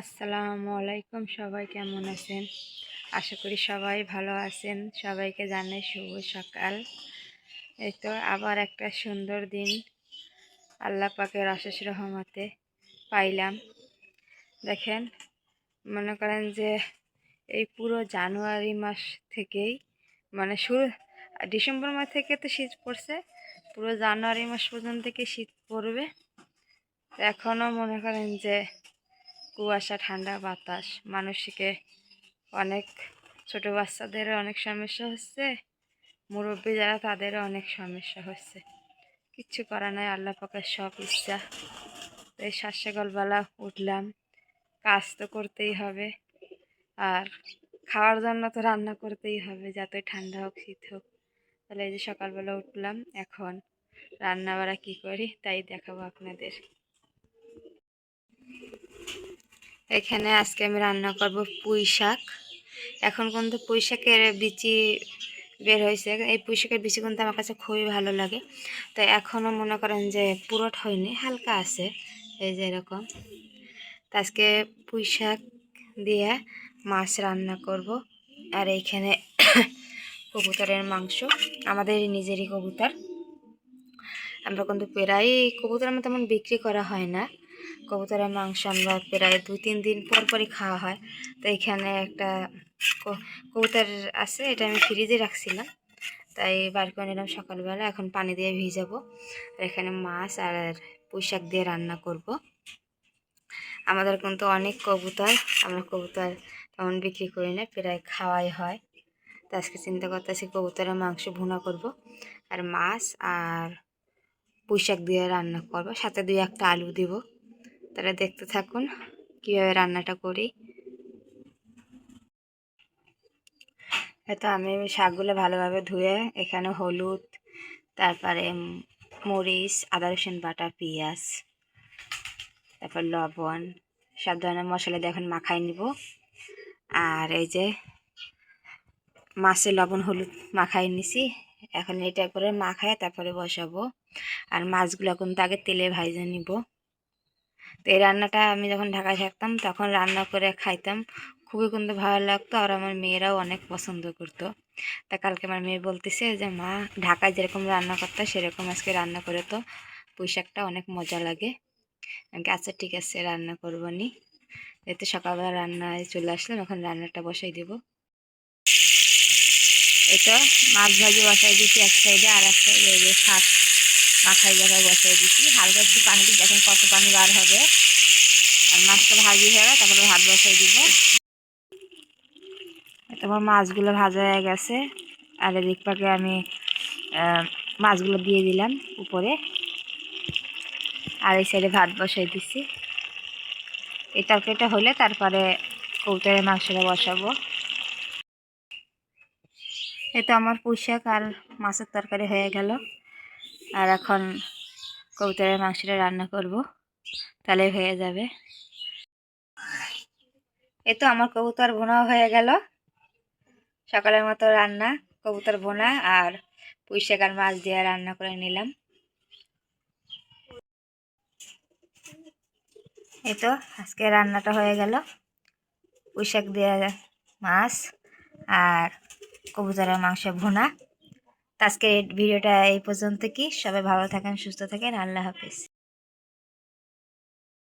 আসসালামু আলাইকুম, সবাই কেমন আছেন? আশা করি সবাই ভালো আছেন। সবাইকে জানাই শুভ সকাল। এই তো আবার একটা সুন্দর দিন। আল্লাহ পাকের অশেষ রহমতে পাইলাম। দেখেন, মনে করেন যে এই পুরো জানুয়ারি মাস থেকেই মানে শুরু, ডিসেম্বর মাস থেকে তো শীত পড়ছে, পুরো জানুয়ারি মাস পর্যন্ত থেকে শীত পড়বে? এখনও মনে করেন যে কুয়াশা, ঠান্ডা, বাতাস। মানুষকে অনেক, ছোট বাচ্চাদের অনেক সমস্যা হচ্ছে। মুরব্বী যারা, তাদেরও অনেক সমস্যা হচ্ছে। কিচ্ছু করা নাই, আল্লাহ পাকের সব ইচ্ছা। এই সাত সকালবেলা উঠলাম, কাজ তো করতেই হবে। আর খাওয়ার জন্য তো রান্না করতেই হবে যাতে ঠান্ডা হোক, শীত হোক। তাহলে এই যে সকালবেলা উঠলাম, এখন রান্না বাড়া কী করি, তাই দেখাবো আপনাদের। এখানে আজকে আমি রান্না করব পুঁই শাক। এখন কিন্তু পুঁই শাকের বিচি বের হয়েছে। এই পুঁই শাকের বিচি কিন্তু আমার কাছে খুবই ভালো লাগে। তো এখনও মনে করেন যে পুরোট হয়নি, হালকা আছে, এই যে এরকম। তো আজকে পুঁই শাক দিয়ে মাছ রান্না করব। আর এইখানে কবুতরের মাংস আমাদের নিজেরই কবুতর। আমরা কিন্তু প্রায় কবুতর আমার তেমন বিক্রি করা হয় না। কবুতরের মাংস আমরা প্রায় দুই, তিন দিন পর পরই খাওয়া হয়। তো এখানে একটা কবুতর আছে, এটা আমি ফ্রিজে রাখছিলাম। তাই বার করে নিলাম সকালবেলা, এখন পানি দিয়ে ভিজাবো। আর এখানে মাছ আর পুঁইশাক দিয়ে রান্না করব। আমাদের কিন্তু অনেক কবুতর, আমরা কবুতর তেমন বিক্রি করি না, প্রায় খাওয়াই হয়। তো আজকে চিন্তা করতেছি কবুতরের মাংস ভুনা করব। আর মাছ আর পুঁইশাক দিয়ে রান্না করব, সাথে দুই একটা আলু দিব। তারা দেখতে থাকুন কীভাবে রান্নাটা করি। এতো আমি শাকগুলো ভালোভাবে ধুয়ে এখানে হলুদ, তারপরে মরিচ, আদা, রসুন বাটা, পেঁয়াজ, তারপর লবণ, সব ধরনের মশলা দিয়ে এখন মাখাই নিব। আর এই যে মাছে লবণ, হলুদ মাখাই নিছি। এখন এটা করে মাখায় তারপরে বসাবো। আর মাছগুলো কিন্তু আগে তেলে ভাজে নিব। তো এই রান্নাটা আমি যখন ঢাকায় থাকতাম, তখন রান্না করে খাইতাম। খুবই কিন্তু ভালো লাগতো আর আমার মেয়েরাও অনেক পছন্দ করতো। তা কালকে আমার মেয়ে বলতেছে যে, মা, ঢাকায় যেরকম রান্না করতো, সেরকম আজকে রান্না করে তো পুঁইশাকটা অনেক মজা লাগে। আচ্ছা ঠিক আছে, রান্না করব নি। এতে সকালবেলা রান্নায় চলে আসলাম, এখন রান্নাটা বসাই দেব। এটা মাছ ভাজি বসাই দিচ্ছি এক সাইডে আর এক সাইডে শাক মাখাই জায়গায় বসাই দিচ্ছি হালকা একটু পানি দিই, দেখেন কত পানি বার হবে। আর মাছটা ভাজি হয়ে গেলে তারপরে ভাত বসাই দিব। তারপর মাছগুলো ভাজা হয়ে গেছে। আর এদিক পাকে আমি মাছগুলো দিয়ে দিলাম উপরে। আর এই সাইডে ভাত বসাই দিচ্ছি এই তরকারিটা হলে তারপরে কৌটারের মাংসটা বসাবো। এ তো আমার পুঁইশাক আর মাছের তরকারি হয়ে গেল। আর এখন কবুতরের মাংসটা রান্না করব। তাহলে হয়ে যাবে। এই তো আমার কবুতর বোনা হয়ে গেল। সকালের মতো রান্না, কবুতর বোনা আর পুঁইশাক আর মাছ দিয়ে রান্না করে নিলাম। এই তো আজকে রান্নাটা হয়ে গেল। পুঁইশাক দিয়ে মাছ আর কবুতরের মাংস ভুনা। আজকে ভিডিওটা এই পর্যন্ত কি? সবাই ভালো থাকেন সুস্থ থাকেন আল্লাহ হাফিজ।